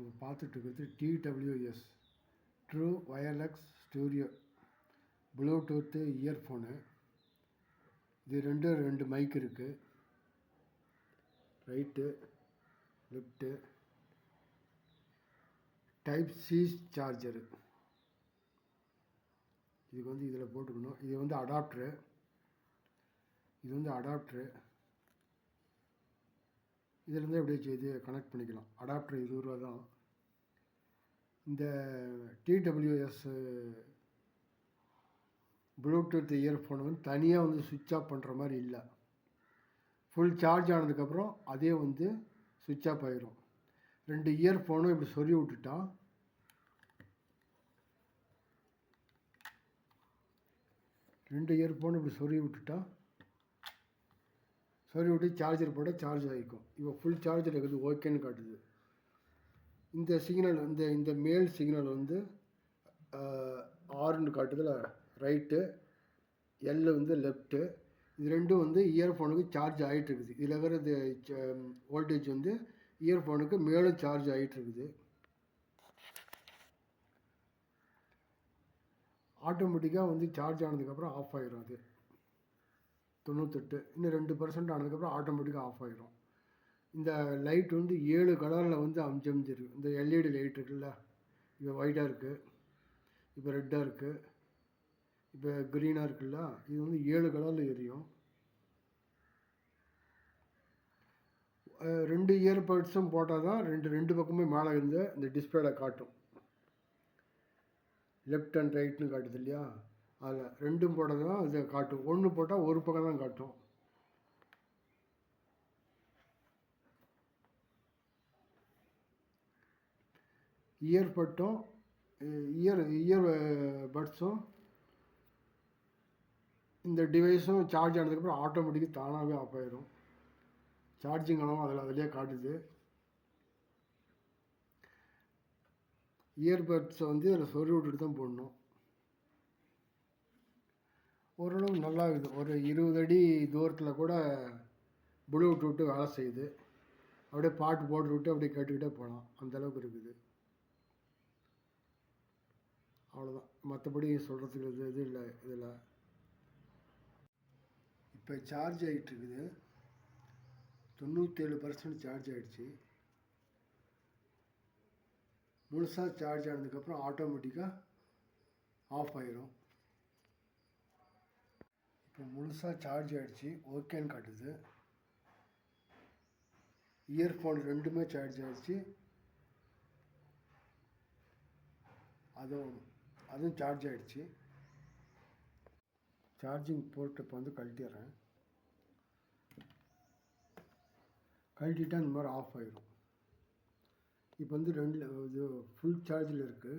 நம்ம பார்த்துட்டு இருக்கிறது TWS true wireless studio Bluetooth earphone இது ரெண்டு ரெண்டு மைக் இருக்குது right left type C charger இதுக்கு வந்து இதில் போட்டுக்கணும். இது வந்து அடாப்டரு இது வந்து அடாப்டரு இதிலேருந்து அப்படியே செய்து கனெக்ட் பண்ணிக்கலாம். அடாப்டர் இருபது ரூபா தான். இந்த டிடபிள்யூஎஸ் ப்ளூடூத் இயர்ஃபோன் வந்து தனியாக வந்து சுவிட்ச் ஆஃப் பண்ணுற மாதிரி இல்லை. ஃபுல் சார்ஜ் ஆனதுக்கப்புறம் அதே வந்து சுவிட்ச் ஆஃப் ஆகிரும் ரெண்டு இயர்ஃபோனும் இப்படி சொறி விட்டுட்டா ரெண்டு இயர்ஃபோனும் இப்படி சொறி விட்டுட்டா சொல்லி விட்டு சார்ஜர் போட்டால் சார்ஜ் ஆகிக்கும். இப்போ ஃபுல் சார்ஜர் இருக்குது ஓகேன்னு காட்டுது. இந்த சிக்னல் இந்த இந்த மேல் சிக்னல் வந்து ஆறுன்னு காட்டுதில் ரைட்டு எல் வந்து லெஃப்ட்டு இது ரெண்டும் வந்து இயர்ஃபோனுக்கு சார்ஜ் ஆகிட்டு இருக்குது. இதில் இருக்கிறது வோல்டேஜ் வந்து இயர்ஃபோனுக்கு மேலும் சார்ஜ் ஆகிட்டு இருக்குது. ஆட்டோமேட்டிக்காக வந்து சார்ஜ் ஆனதுக்கப்புறம் ஆஃப் ஆகிடும் அது. தொண்ணூத்தெட்டு இன்னும் ரெண்டு பர்சன்ட் ஆனதுக்கப்புறம் ஆட்டோமேட்டிக்காக ஆஃப் ஆகிரும் இந்த லைட் வந்து ஏழு கலரில் வந்து அஞ்சு அமைஞ்சிருக்கு. இந்த எல்இடி லைட் இருக்குல்ல இப்போ ஒயிட்டாக இருக்குது இப்போ ரெட்டாக இருக்குது இப்போ க்ரீனாக இருக்குல்ல இது வந்து ஏழு கலரில் எரியும். ரெண்டு இயர்பட்ஸும் போட்டால் தான் ரெண்டு ரெண்டு பக்கமே மேலே இருந்து இந்த டிஸ்பிளேல காட்டும். லெஃப்ட் அண்ட் ரைட்னு காட்டுது இல்லையா? அதில் ரெண்டும் போட்டது தான் அது காட்டும் ஒன்று போட்டால் ஒரு பக்கம் தான் காட்டும் இயர் பட்டும் இயர் இயர் பட்ஸும் இந்த டிவைஸும் சார்ஜ் ஆனதுக்கப்புறம் ஆட்டோமேட்டிக்காக தானாகவே ஆஃப் ஆயிடும் சார்ஜிங் அளவும் அதில் அதிலே காட்டுது. இயர்பட்ஸை வந்து அதில் சொறி விட்டுட்டு தான் போடணும். ஓரளவு நல்லா இருக்குது ஒரு இருபது அடி தூரத்தில் கூட ப்ளூடூத்து வேலை செய்யுது. அப்படியே பாட்டு போட்டு விட்டு அப்படியே கேட்டுக்கிட்டே போகலாம். அந்தளவுக்கு இருக்குது. அவ்வளோதான் மற்றபடி சொல்கிறதுக்கு இது இது இல்லை இதில். இப்போ சார்ஜ் ஆகிட்டு இருக்குது. தொண்ணூற்றேழு பர்சன்ட் சார்ஜ் ஆகிடுச்சு முழுசாக சார்ஜ் ஆனதுக்கப்புறம் ஆட்டோமேட்டிக்காக ஆஃப் ஆயிரும். இப்போ முழுசாக சார்ஜ் ஆகிடுச்சு ஓகேன்னு காட்டுது. இயர்ஃபோன் ரெண்டுமே சார்ஜ் ஆகிடுச்சு அதுவும் அதுவும் சார்ஜ் ஆகிடுச்சு சார்ஜிங் போர்ட்டு இப்போ வந்து கழட்டிடுறேன். கழட்டிட்டு இந்த மாதிரி ஆஃப் ஆயிடும் இப்போ வந்து ரெண்டு இது ஃபுல் சார்ஜில் இருக்குது